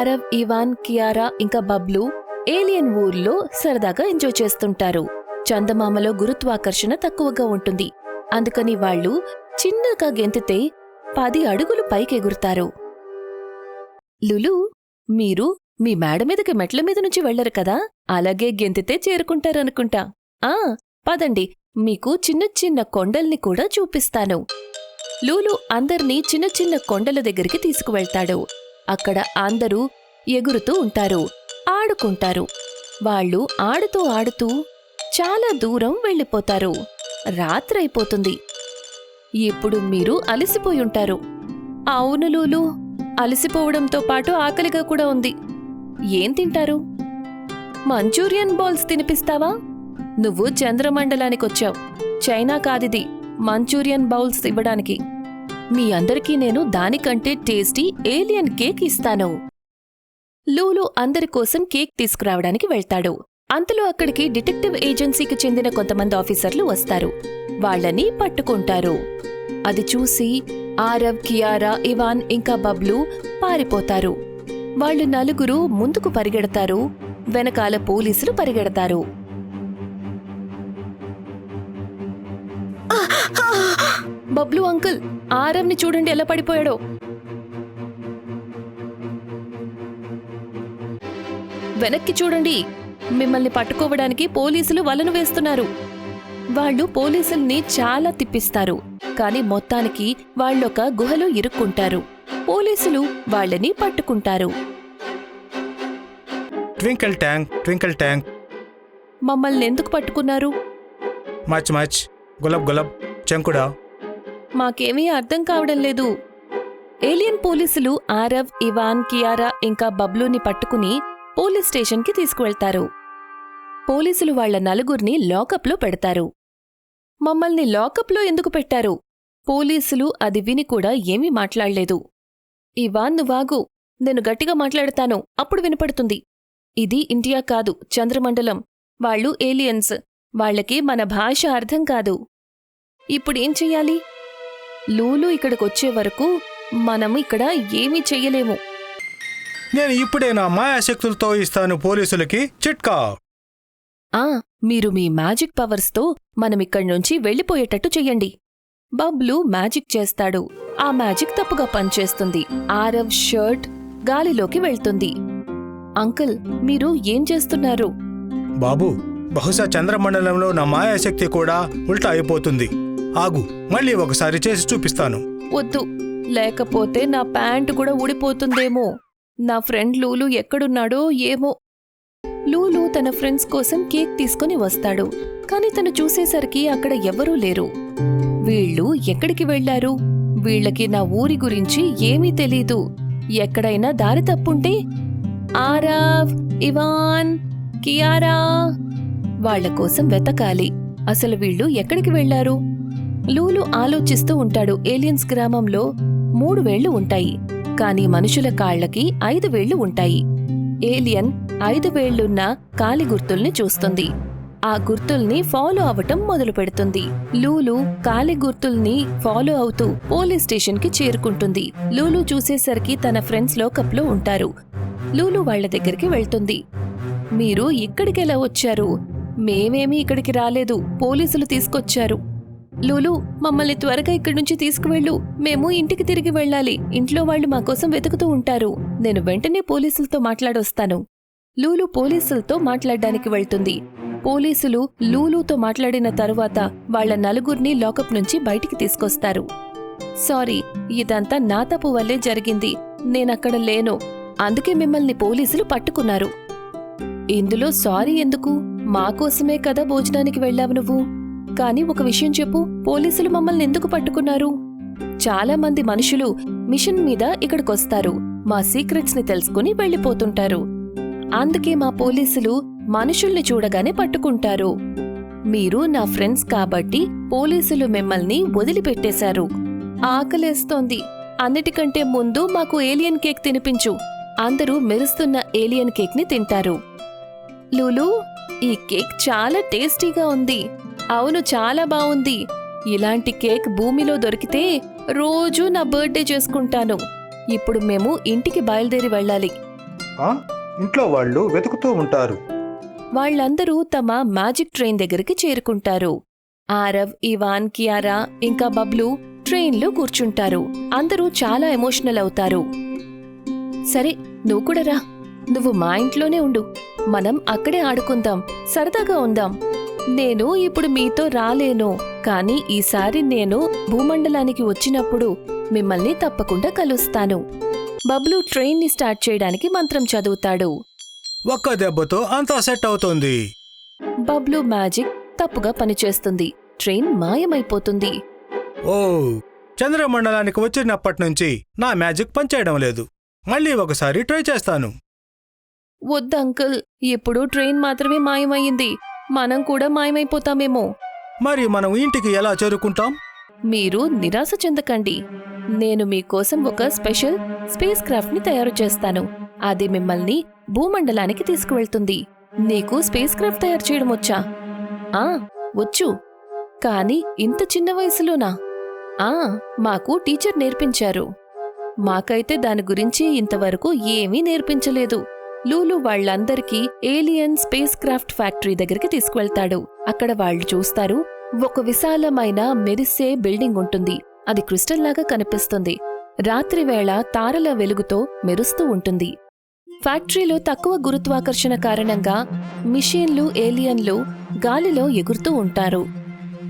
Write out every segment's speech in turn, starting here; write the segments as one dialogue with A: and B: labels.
A: Aarav Ivan Kiara ఇంకా Bablu alien ఊర్లో సరదాగా ఎంజాయ్ చేస్తుంటారు. చందమామలో గురుత్వాకర్షణ తక్కువగా ఉంటుంది. అందుకని వాళ్ళు చిన్నగా గెంతితే పది అడుగులు పైకెగురుతారు. లులు మీరు మీ మేడ మీదకి మెట్ల మీద నుంచి వెళ్ళరు కదా? అలాగే గెంతితే చేరుకుంటారనుకుంటా. ఆ పదండి. మీకు చిన్న చిన్న కొండల్ని కూడా చూపిస్తాను. లూలు అందర్నీ చిన్న చిన్న కొండల దగ్గరికి తీసుకువెళ్తాడు. అక్కడ అందరూ ఎగురుతూ ఉంటారు ఆడుకుంటారు. వాళ్ళు ఆడుతూ ఆడుతూ చాలా దూరం వెళ్ళిపోతారు. రాత్రైపోతుంది. ఇప్పుడు మీరు అలసిపోయి ఉంటారు అవును లూలు అలసిపోవడంతో పాటు ఆకలిగా కూడా ఉంది. ఏం తింటారు? మంచూరియన్ బాల్స్ తినిపిస్తావా? నువ్వు చంద్రమండలానికొచ్చావు. చైనా కాదిది మంచూరియన్ బౌల్స్ ఇవ్వడానికి. మీ అందరికీ నేను దానికంటే టేస్టీ ఏలియన్ కేక్ ఇస్తాను. లూలు అందరి కోసం కేక్ తీసుకురావడానికి వెళ్తాడు. అంతలో అక్కడికి డిటెక్టివ్ ఏజెన్సీకి చెందిన కొంతమంది ఆఫీసర్లు వస్తారు. వాళ్ళని పట్టుకుంటారు. అది చూసి ఆరవ్ కియారా ఇవాన్ ఇంకా బబ్లు పారిపోతారు. వాళ్ళు నలుగురు ముందుకు పరిగెడతారు. వెనకాల పోలీసులు పరిగెడతారు. బబ్లు అంకుల్ ఆరవ్ని చూడండి ఎలా పడిపోయాడో. వెనక్కి చూడండి. మిమ్మల్ని పట్టుకోవడానికి పోలీసులు వలను వేస్తున్నారు. వాళ్ళు పోలీసుల్ని చాలా తిప్పిస్తారు. కాని మొత్తానికి వాళ్ళొక గుహలో ఇరుక్కుంటారు. పోలీసులు వాళ్ళని పట్టుకుంటారు.
B: Twinkle tank twinkle tank.
A: మమ్మల్ని ఎందుకు పట్టుకున్నారు?
B: మచ్ మచ్. గులాబ్ గులాబ్. చెంకుడా.
A: మాకేమీ అర్థం కావడం లేదు. ఏలియన్ పోలీసులు ఆరవ్ ఇవాన్ కియారా ఇంకా బబ్లూని పట్టుకుని పోలీస్ స్టేషన్కి తీసుకువెళ్తారు. పోలీసులు వాళ్ళ నలుగురిని లాకప్లో పెడతారు. మమ్మల్ని లాకప్లో ఎందుకు పెట్టారు? పోలీసులు అది విని కూడా ఏమీ మాట్లాడలేదు. ఇవాన్ నువ్వాగు నేను గట్టిగా మాట్లాడతాను అప్పుడు వినపడుతుంది. ఇది ఇండియా కాదు చంద్రమండలం. వాళ్ళు ఏలియన్స్ వాళ్ళకి మన భాష అర్థం కాదు. ఇప్పుడేం చెయ్యాలి? లూలు ఇక్కడికొచ్చే వరకు మనం ఇక్కడ ఏమీ చెయ్యలేము.
B: నేను ఇప్పుడే నా మాయాశక్తులతో ఇస్తాను పోలీసులకి. చిట్కా.
A: ఆ మీరు మీ మ్యాజిక్ పవర్స్తో మనమిక్కడి నుంచి వెళ్ళిపోయేటట్టు చెయ్యండి. బబ్లు మ్యాజిక్ చేస్తాడు. ఆ మ్యాజిక్ తప్పుగా పనిచేస్తుంది. ఆరవ్ షర్ట్ గాలిలోకి వెళ్తుంది. అంకుల్ మీరు ఏం చేస్తున్నారు?
B: బాబు బహుశా చంద్రమండలంలో నా మాయాశక్తి కూడా ఉల్టా అయిపోతుంది. ఆగు మళ్ళీ ఒకసారి చేసి చూపిస్తాను.
A: వద్దు. లేకపోతే నా ప్యాంటు కూడా ఊడిపోతుందేమో. నా ఫ్రెండ్ లూలు ఎక్కడున్నాడో ఏమో. లూలు తన ఫ్రెండ్స్ కోసం కేక్ తీసుకుని వస్తాడు. కాని తను చూసేసరికి అక్కడ ఎవరూ లేరు. వీళ్ళు ఎక్కడికి వెళ్ళారు వీళ్ళకి నా ఊరి గురించి ఏమీ తెలీదు. ఎక్కడైనా దారి తప్పుంటే? ఆరావ్ ఇవాన్ కియారా? వాళ్ళ కోసం వెతకాలి. అసలు వీళ్ళు ఎక్కడికి వెళ్ళారు లూలు ఆలోచిస్తూ ఉంటాడు. ఏలియన్స్ గ్రామంలో మూడు వేళ్ళు ఉంటాయి. కాని మనుషుల కాళ్ళకి ఐదు వేళ్ళు ఉంటాయి. ఏలియన్ ఐదు వేళ్ళున్న కాలి గుర్తుల్ని చూస్తుంది. ఆ గుర్తుల్ని ఫాలో అవటం మొదలు పెడుతుంది. లూలు కాలి గుర్తుల్ని ఫాలో అవుతూ పోలీస్ స్టేషన్కి చేరుకుంటుంది. లూలు చూసేసరికి తన ఫ్రెండ్స్ లోకప్లో ఉంటారు. లూలు వాళ్ళ దగ్గరికి వెళ్తుంది. మీరు ఇక్కడికెలా వచ్చారు? మేమేమీ ఇక్కడికి రాలేదు. పోలీసులు తీసుకొచ్చారు. లూలు మమ్మల్ని త్వరగా ఇక్కడి నుంచి తీసుకువెళ్ళు. మేము ఇంటికి తిరిగి వెళ్ళాలి. ఇంట్లో వాళ్ళు మా కోసం వెతుకుతూ ఉంటారు. నేను వెంటనే పోలీసులతో మాట్లాడొస్తాను. లూలు పోలీసులతో మాట్లాడడానికి వెళ్తుంది. పోలీసులు లూలుతో మాట్లాడిన తరువాత వాళ్ళ నలుగురిని లాకప్ నుంచి బయటికి తీసుకొస్తారు. సారీ ఇదంతా నా తప్పు వల్లే జరిగింది. నేనక్కడ లేను. అందుకే మిమ్మల్ని పోలీసులు పట్టుకున్నారు. ఇందులో సారీ ఎందుకు? మాకోసమే కదా భోజనానికి వెళ్ళావు నువ్వు? కానీ ఒక విషయం చెప్పు. పోలీసులు మమ్మల్ని ఎందుకు పట్టుకున్నారు? చాలా మంది మనుషులు మిషన్ మీద ఇక్కడికొస్తారు. మా సీక్రెట్స్ని తెలుసుకుని వెళ్ళిపోతుంటారు. అందుకే మా పోలీసులు మనుషుల్ని చూడగానే పట్టుకుంటారు. మీరు నా ఫ్రెండ్స్ కాబట్టి పోలీసులు మిమ్మల్ని వదిలిపెట్టేశారు. ఆకలేస్తోంది. అన్నిటికంటే ముందు మాకు ఏలియన్ కేక్ తినిపించు. అందరూ మెరుస్తున్న ఏలియన్ కేక్ని తింటారు. లూలు ఈ కేక్ చాలా టేస్టీగా ఉంది. అవును చాలా బావుంది. ఇలాంటి కేక్ భూమిలో దొరికితే రోజూ నా బర్త్డే చేసుకుంటాను. ఇప్పుడు మేము ఇంటికి బయలుదేరి వెళ్ళాలి?
B: ఇంట్లో వాళ్ళు వెతుకుతూ ఉంటారు.
A: వాళ్ళందరూ తమ మ్యాజిక్ ట్రైన్ దగ్గరికి చేరుకుంటారు. ఆరవ్ ఇవాన్ కియారా ఇంకా బబ్లు ట్రైన్లో కూర్చుంటారు. అందరూ చాలా ఎమోషనల్ అవుతారు. సరే నువ్వు కూడా రా. నువ్వు మా ఇంట్లోనే ఉండు. మనం అక్కడే ఆడుకుందాం. సరదాగా ఉందాం. నేను ఇప్పుడు మీతో రాలేను కానీ ఈసారి నేను భూమండలానికి వచ్చినప్పుడు మిమ్మల్ని తప్పకుండా కలుస్తాను. బబ్లు ట్రైన్ని స్టార్ట్ చేయడానికి మంత్రం చదువుతాడు.
B: ఒక్క దెబ్బతో అంతా సెట్ అవుతుంది.
A: బబ్లు మ్యాజిక్ తప్పుగా పనిచేస్తుంది. ట్రైన్ మాయమైపోతుంది.
B: ఓ చంద్రమండలానికి వచ్చినప్పటి నుంచి నా మ్యాజిక్ పనిచేయడం లేదు. మళ్ళీ ఒకసారి ట్రై చేస్తాను.
A: వద్దు అంకుల్ ఇప్పుడు ట్రైన్ మాత్రమే మాయమయ్యింది. మనం కూడా మాయమైపోతామేమో.
B: మరి మనం ఇంటికి ఎలా చేరుకుంటాం?
A: మీరు నిరాశ చెందకండి. నేను మీకోసం ఒక స్పెషల్ స్పేస్ క్రాఫ్ట్ని తయారు చేస్తాను. అది మిమ్మల్ని భూమండలానికి తీసుకువెళ్తుంది. నీకు స్పేస్ క్రాఫ్ట్ తయారు చేయడం వచ్చా? ఆ వచ్చు. కానీ ఇంత చిన్న వయసులోనా? ఆ మాకు టీచర్ నేర్పించారు. మాకైతే దాని గురించి ఇంతవరకు ఏమీ నేర్పించలేదు. లూలు వాళ్ళందరికీ ఏలియన్ స్పేస్ క్రాఫ్ట్ ఫ్యాక్టరీ దగ్గరికి తీసుకువెళ్తాడు. అక్కడ వాళ్ళు చూస్తారు ఒక విశాలమైన మెరిసే బిల్డింగ్ ఉంటుంది. అది క్రిస్టల్ లాగా కనిపిస్తుంది. రాత్రివేళ తారల వెలుగుతో మెరుస్తూ ఉంటుంది. ఫ్యాక్టరీలో తక్కువ గురుత్వాకర్షణ కారణంగా మిషన్లు ఏలియన్లు గాలిలో ఎగురుతూ ఉంటారు.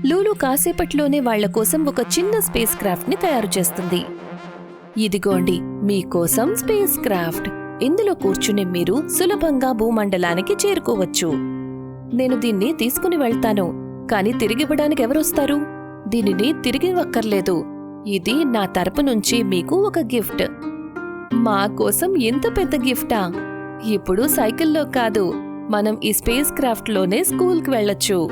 A: లూలు కాసేపట్లోనే వాళ్ళ కోసం ఒక చిన్న స్పేస్ క్రాఫ్ట్ని తయారు చేస్తుంది. ఇదిగోండి మీకోసం స్పేస్ క్రాఫ్ట్ ఇందులో కూర్చుని మీరు సులభంగా భూమండలానికి చేరుకోవచ్చు. నేను దీన్ని తీసుకుని వెళ్తాను కాని తిరిగివ్వడానికి ఎవరొస్తారు? దీనిని తిరిగి వక్కర్లేదు ఇది నా తరపు నుంచి మీకు ఒక గిఫ్ట్. మా కోసం ఎంత పెద్ద గిఫ్టా? ఇప్పుడు సైకిల్లో కాదు మనం ఈ స్పేస్ క్రాఫ్ట్లోనే స్కూల్కి వెళ్ళొచ్చు.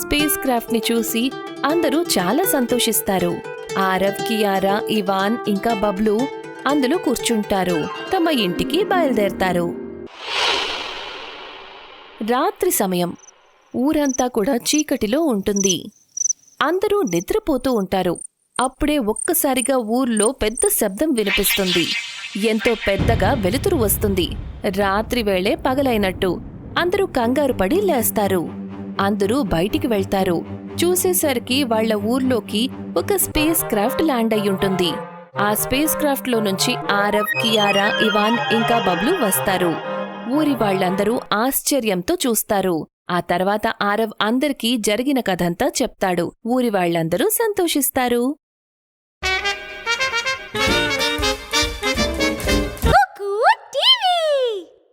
A: స్పేస్ క్రాఫ్ట్ని చూసి అందరూ చాలా సంతోషిస్తారు. ఆరవ్ కియారా ఇవాన్ ఇంకా బబ్లు అందులో కూర్చుంటారు. తమ ఇంటికి బయలుదేరతారు. రాత్రి సమయం. ఊరంతా కూడా చీకటిలో ఉంటుంది. అందరూ నిద్రపోతూ ఉంటారు. అప్పుడే ఒక్కసారిగా ఊర్లో పెద్ద శబ్దం వినిపిస్తుంది. ఎంతో పెద్దగా వెలుతురు వస్తుంది. రాత్రి వేళే పగలైనట్టు. అందరూ కంగారు పడి లేస్తారు. అందరూ బయటికి వెళ్తారు. చూసేసరికి వాళ్ళ ఊర్లోకి ఒక స్పేస్ క్రాఫ్ట్ ల్యాండ్ అయ్యుంటుంది. ఆ స్పేస్ క్రాఫ్ట్లో నుంచి ఆరవ్ కియారా ఇవాన్ ఇంకా బబ్లు వస్తారు. ఊరి వాళ్ళందరూ ఆశ్చర్యంతో చూస్తారు. ఆ తర్వాత ఆరవ్ అందరికీ జరిగిన కథంతా చెప్తాడు. ఊరి వాళ్ళందరూ సంతోషిస్తారు.